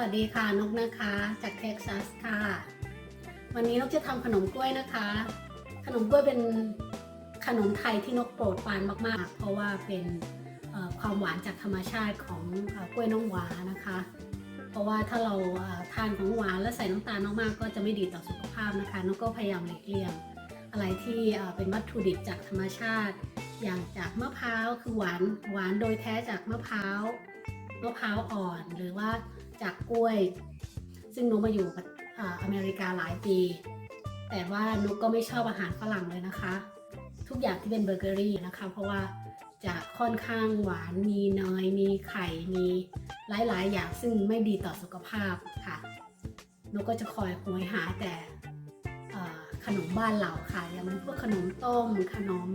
วัสดีค่ะนกนะคะ จากเท็กซัสค่ะ วันนี้นกจะทำขนมกล้วยนะคะ ขนมกล้วยเป็นขนมไทยที่นกโปรดปรานมากๆ เพราะว่าเป็นความหวานจากธรรมชาติของกล้วยน้ำว้านะคะ เพราะว่าถ้าเราทานของหวานแล้วใส่น้ำตาลมากๆก็จะไม่ดีต่อสุขภาพนะคะนกก็พยายามหลีกเลี่ยงอะไรที่เป็นวัตถุดิบจากธรรมชาติ อย่างจากมะพร้าวคือหวานหวานโดยแท้จากมะพร้าวมะพร้าวอ่อนหรือว่า จากกล้วย ซึ่งนกมาอยู่อเมริกาหลายปี แต่ว่านกก็ไม่ชอบอาหารฝรั่งเลยนะคะ ทุกอย่างที่เป็นเบเกอรี่นะคะ เพราะว่าจะค่อนข้างหวานมีเนยมีไข่มีหลายๆ อย่างซึ่งไม่ดีต่อสุขภาพค่ะนกก็จะคอยหวยหาแต่ขนมบ้านเราค่ะ อย่างพวกขนมต้มขนม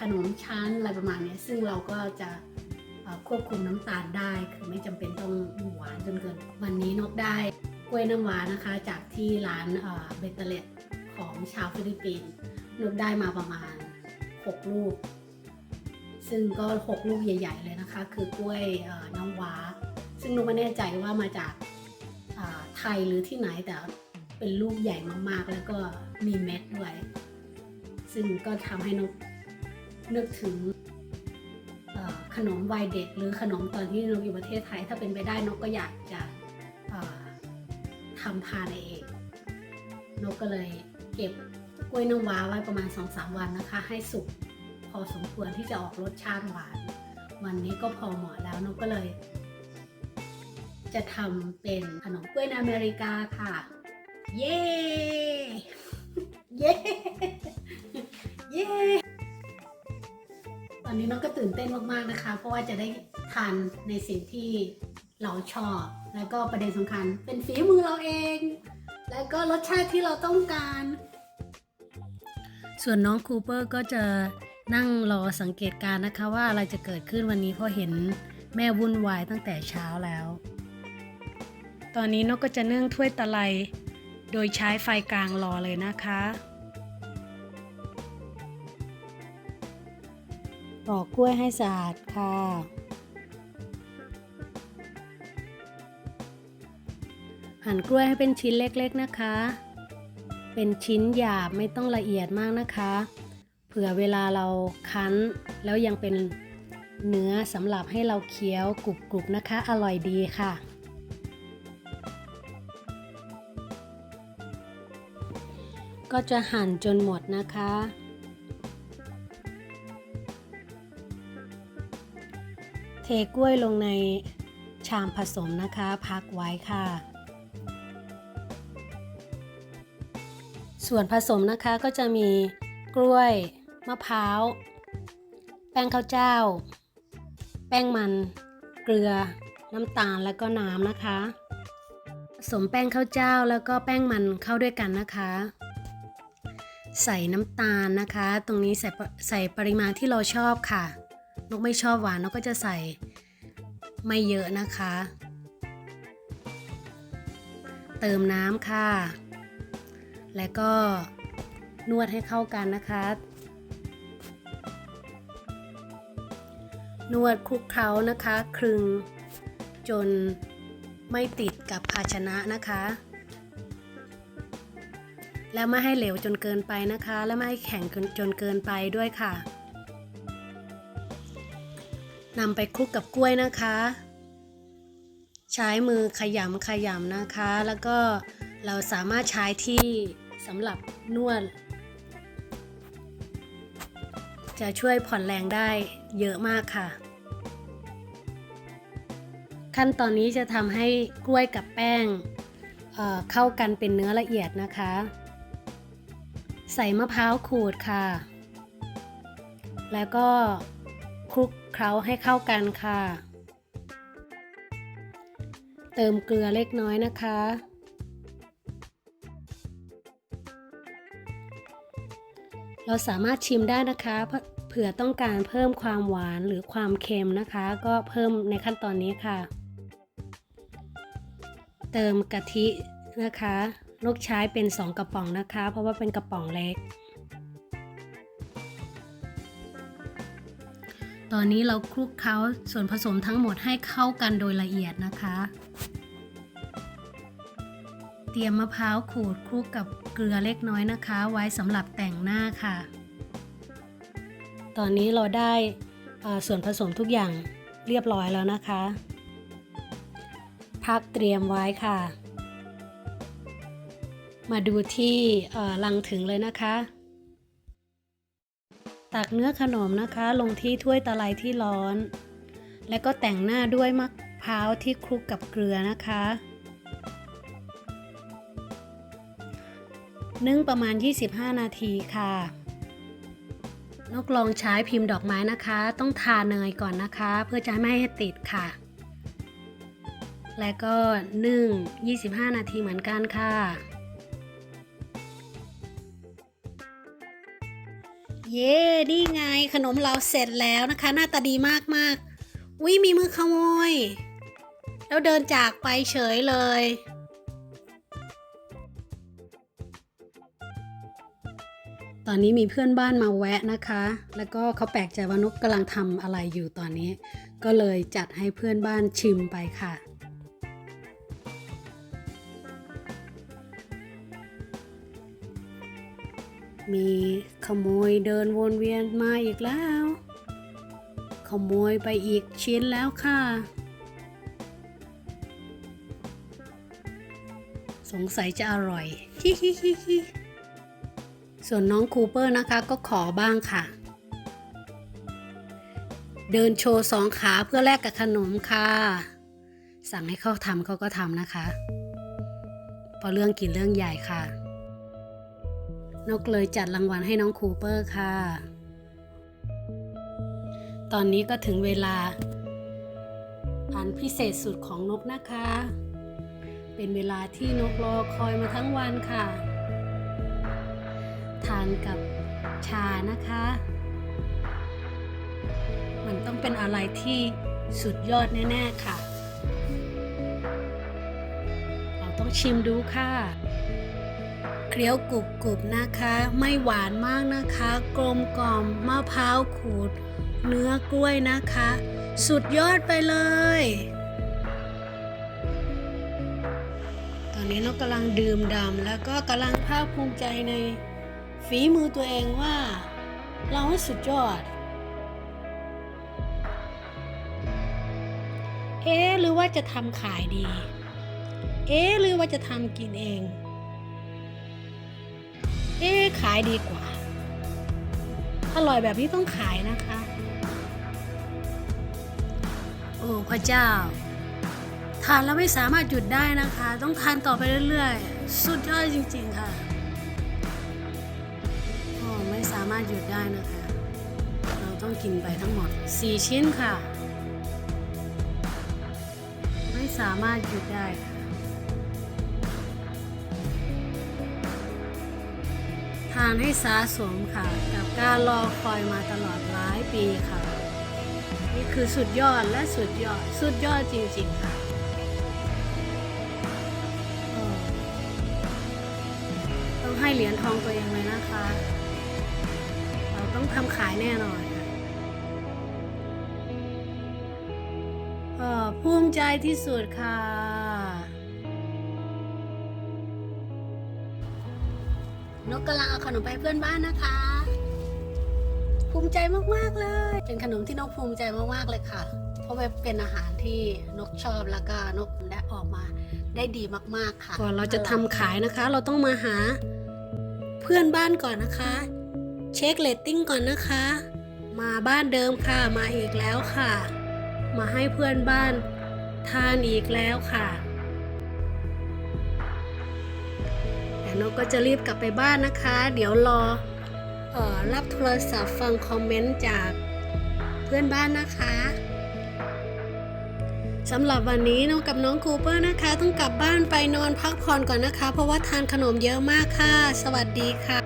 ขนมชั้นอะไรประมาณนี้ซึ่งเราก็จะ ควบคุมน้ำตาลได้ คือไม่จำเป็นต้องหวานจนเกิน วันนี้นกได้กล้วยน้ำว้านะคะ จากที่ร้านเอ่อเบเตเลตของชาวฟิลิปปินส์นกได้มาประมาณ 6 ลูก ซึ่งก็ 6 ลูกใหญ่ ๆ เลยนะคะ คือกล้วยน้ำว้า ซึ่งนกไม่แน่ใจว่ามาจากไทยหรือที่ไหนแต่เป็นลูกใหญ่มากๆ แล้วก็มีเม็ดด้วย ซึ่งก็ทำให้นกนึกถึง ขนมวัยเด็ก หรือขนมตอนที่นกอยู่ประเทศไทย ถ้าเป็นไปได้นกก็อยากจะทำทานเอง นกก็เลยเก็บกล้วยน้ำว้าไว้ประมาณ 2-3 วันนะคะ ให้สุกพอสมควรที่จะออกรสชาติหวาน วันนี้ก็พอเหมาะแล้วนกก็เลย จะทำเป็นขนมกล้วยในอเมริกาค่ะ เย้ เย้ เย้ อนนี้น้องก็ตื่นเต้นมากๆนะคะ เพราะว่าจะได้ทานในสิ่งที่เราชอบ แล้วก็ประเด็นสำคัญ เป็นฝีมือเราเอง แล้วก็รสชาติที่เราต้องการ ส่วนน้องคูเปอร์ก็จะนั่งรอสังเกตการนะคะว่าอะไรจะเกิดขึ้นวันนี้เพราะเห็นแม่วุ่นวายตั้งแต่เช้าแล้ว ตอนนี้นกก็จะนึ่งถ้วยตะไลโดยใช้ไฟกลางรอเลยนะคะ ปอกกล้วยให้สะอาดค่ะ หั่นกล้วยให้เป็นชิ้นเล็กๆนะคะ เป็นชิ้นหยาบไม่ต้องละเอียดมากนะคะ เผื่อเวลาเราคั้นแล้วยังเป็นเนื้อสำหรับให้เราเคี้ยวกรุบๆนะคะ อร่อยดีค่ะก็จะหั่นจนหมดนะคะ เทกล้วยลงในชามผสมนะคะ พักไว้ค่ะ ส่วนผสมนะคะก็จะมีกล้วย มะพร้าว แป้งข้าวเจ้า แป้งมัน เกลือ น้ำตาลแล้วก็น้ำนะคะ ผสมแป้งข้าวเจ้าแล้วก็แป้งมันเข้าด้วยกันนะคะ ใส่น้ำตาลนะคะ ตรงนี้ใส่ใส่ปริมาณที่เราชอบค่ะ นกไม่ชอบหวานนกก็จะใส่ไม่เยอะนะคะ เติมน้ำค่ะ แล้วก็นวดให้เข้ากันนะคะ นวดคลุกเคล้านะคะ คลึงจนไม่ติดกับภาชนะนะคะ แล้วไม่ให้เหลวจนเกินไปนะคะ และไม่ให้แข็งจนเกินไปด้วยค่ะ นำไปคลุกกับกล้วยนะคะ ใช้มือขยำขยำนะคะ แล้วก็เราสามารถใช้ที่สำหรับนวด จะช่วยผ่อนแรงได้เยอะมากค่ะ ขั้นตอนนี้จะทำให้กล้วยกับแป้งเเข้ากันเป็นเนื้อละเอียดนะคะ ใส่มะพร้าวขูดค่ะ แล้วก็ คลุกเคล้าให้เข้ากันค่ะ เติมเกลือเล็กน้อยนะคะ เราสามารถชิมได้นะคะเผื่อต้องการเพิ่มความหวานหรือความเค็มนะคะ ก็เพิ่มในขั้นตอนนี้ค่ะ เติมกะทินะคะนกใช้เป็น 2 กระป๋องนะคะ เพราะว่าเป็นกระป๋องเล็ก ตอนนี้เราคลุกเคล้าส่วนผสมทั้งหมดให้เข้ากันโดยละเอียดนะคะ เตรียมมะพร้าวขูดคลุกกับเกลือเล็กน้อยนะคะ ไว้สำหรับแต่งหน้าค่ะ ตอนนี้เราได้ส่วนผสมทุกอย่างเรียบร้อยแล้วนะคะ พักเตรียมไว้ค่ะ มาดูที่ลังถึงเลยนะคะ ตักเนื้อขนมนะคะ ลงที่ถ้วยตะไลที่ร้อน แล้วก็แต่งหน้าด้วยมะพร้าวที่คลุกกับเกลือนะคะ นึ่งประมาณ 25 นาทีค่ะ นกลองใช้พิมพ์ดอกไม้นะคะ ต้องทาเนยก่อนนะคะ เพื่อจะไม่ให้ติดค่ะ และก็นึ่ง 25 นาทีเหมือนกันค่ะ เย้นี่ไงขนมเราเสร็จแล้วนะคะ หน้าตาดีมากๆวิมีมือขโมย แล้วเดินจากไปเฉยเลย ตอนนี้มีเพื่อนบ้านมาแวะนะคะ แล้วก็เขาแปลกใจว่านกกำลังทำอะไรอยู่ตอนนี้ ก็เลยจัดให้เพื่อนบ้านชิมไปค่ะ มีขโมยเดินวนเวียนมาอีกแล้ว ขโมยไปอีกชิ้นแล้วค่ะ สงสัยจะอร่อยฮิฮิฮิฮิส่วนน้องคูเปอร์นะคะก็ขอบ้างค่ะ เดินโชว์สองขาเพื่อแลกกับขนมค่ะ สั่งให้เขาทำเขาก็ทำนะคะพราะเรื่องกินเรื่องใหญ่ค่ะ นกเลยจัดรางวัลให้น้องคูเปอร์ค่ะ ตอนนี้ก็ถึงเวลา อันพิเศษสุดของนกนะคะ เป็นเวลาที่นกรอคอยมาทั้งวันค่ะ ทานกับชานะคะ มันต้องเป็นอะไรที่สุดยอดแน่ ๆ ค่ะ เราต้องชิมดูค่ะ เคี้ยวกรุบกรุบๆนะคะ ไม่หวานมากนะคะ กลมกล่อมมะพร้าวขูด เนื้อกล้วยนะคะ สุดยอดไปเลย ตอนนี้นกกำลังดื่มด่ำแล้วก็กำลังภาคภูมิใจในฝีมือตัวเองว่า เราสุดยอด เอ๊หรือว่าจะทำขายดี เอ๊หรือว่าจะทำกินเอง เอ๊ขายดีกว่า อร่อยแบบนี้ต้องขายนะคะ โอ้พระเจ้า ทานแล้วไม่สามารถหยุดได้นะคะ ต้องทานต่อไปเรื่อยๆ สุดยอดจริงๆค่ะโอ้ไม่สามารถหยุดได้นะคะ เราต้องกินไปทั้งหมด 4 ชิ้นค่ะ ไม่สามารถหยุดได้ค่ะ ทานให้สาสมค่ะ กับการรอคอยมาตลอดหลายปีค่ะ นี่คือสุดยอดและสุดยอดสุดยอดจริงๆค่ะต้องให้เหรียญทองตัวเองเลยนะคะ เราต้องทำขายแน่นอนเออภูมิใจที่สุดค่ะ นกกำลังเอาขนมไปเพื่อนบ้านนะคะ ภูมิใจมากๆเลย เป็นขนมที่นกภูมิใจมากๆเลยค่ะ เพราะว่าเป็นอาหารที่นกชอบแล้วก็นกได้ออกมาได้ดีมากๆค่ะ ก่อนเราจะทำขายนะคะ เราต้องมาหาเพื่อนบ้านก่อนนะคะ เช็คเลตติ้งก่อนนะคะ มาบ้านเดิมค่ะมาอีกแล้วค่ะ มาให้เพื่อนบ้านทานอีกแล้วค่ะ นกก็จะรีบกลับไปบ้านนะคะ เดี๋ยวรอออรับโทรศัพท์ฟังคอมเมนต์จากเพื่อนบ้านนะคะสำหรับวันนี้น้องกับน้องคูเปอร์นะคะ ต้องกลับบ้านไปนอนพักผ่อนก่อนนะคะ เพราะว่าทานขนมเยอะมากค่ะ สวัสดีค่ะ